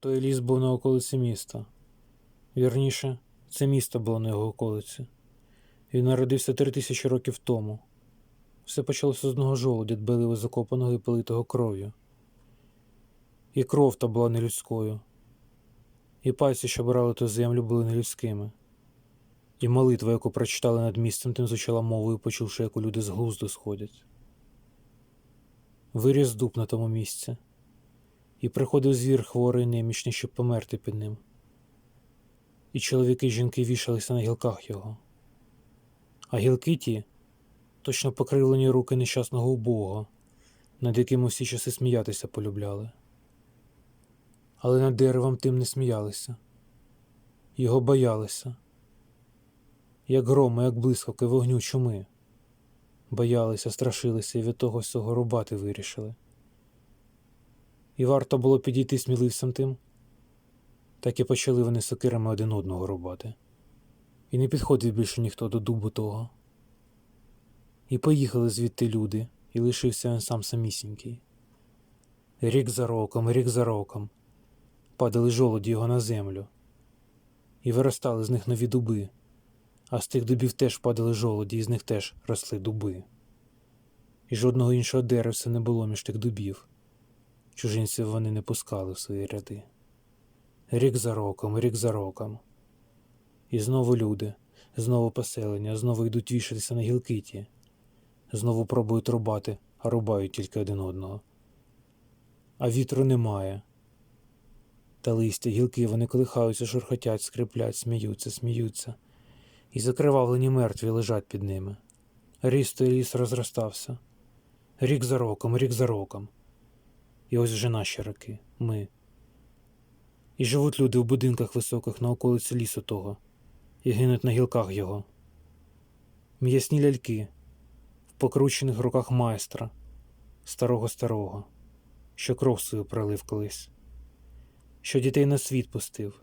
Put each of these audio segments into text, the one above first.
Той ліс був на околиці міста. Вірніше, це місто було на його околиці. Він народився три тисячі років тому. Все почалося з одного жолудя, дбеливо закопаного і политого кров'ю. І кров та була не людською, і пальці, що брали ту землю, були не людськими. І молитва, яку прочитали над місцем, тим звучала мовою, почувши, як у люди з глузду сходять. Виріс дуб на тому місці, і приходив звір хворий немічний, щоб померти під ним. І чоловіки й жінки вішалися на гілках його. А гілки ті точно покривлені руки нещасного убога, над яким усі часи сміятися полюбляли. Але над деревом тим не сміялися, його боялися, як грома, як блискавки вогню чуми. Боялися, страшилися і від того всього рубати вирішили. І варто було підійти сміливцям тим, так і почали вони сокирами один одного рубати. І не підходив більше ніхто до дубу того. І поїхали звідти люди, і лишився він сам самісінький. Рік за роком, рік за роком падали жолоді його на землю, і виростали з них нові дуби, а з тих дубів теж падали жолоді, і з них теж росли дуби. І жодного іншого деревця не було між тих дубів. Чужинців вони не пускали в свої ряди. Рік за роком, рік за роком. І знову люди, знову поселення, знову йдуть вішатися на гілки ті, знову пробують рубати, а рубають тільки один одного. А вітру немає. Та листя, гілки вони колихаються, шурхотять, скриплять, сміються, сміються, і закривавлені мертві лежать під ними. Ріс той ліс розростався. Рік за роком, рік за роком. І ось вже наші роки, ми. І живуть люди в будинках високих на околиці лісу того, і гинуть на гілках його. М'ясні ляльки. В покручених руках майстра, старого старого, що кров свою пролив колись, що дітей на світ пустив,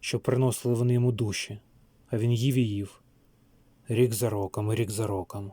що приносили вони йому душі, а він їв і їв, рік за роком, рік за роком.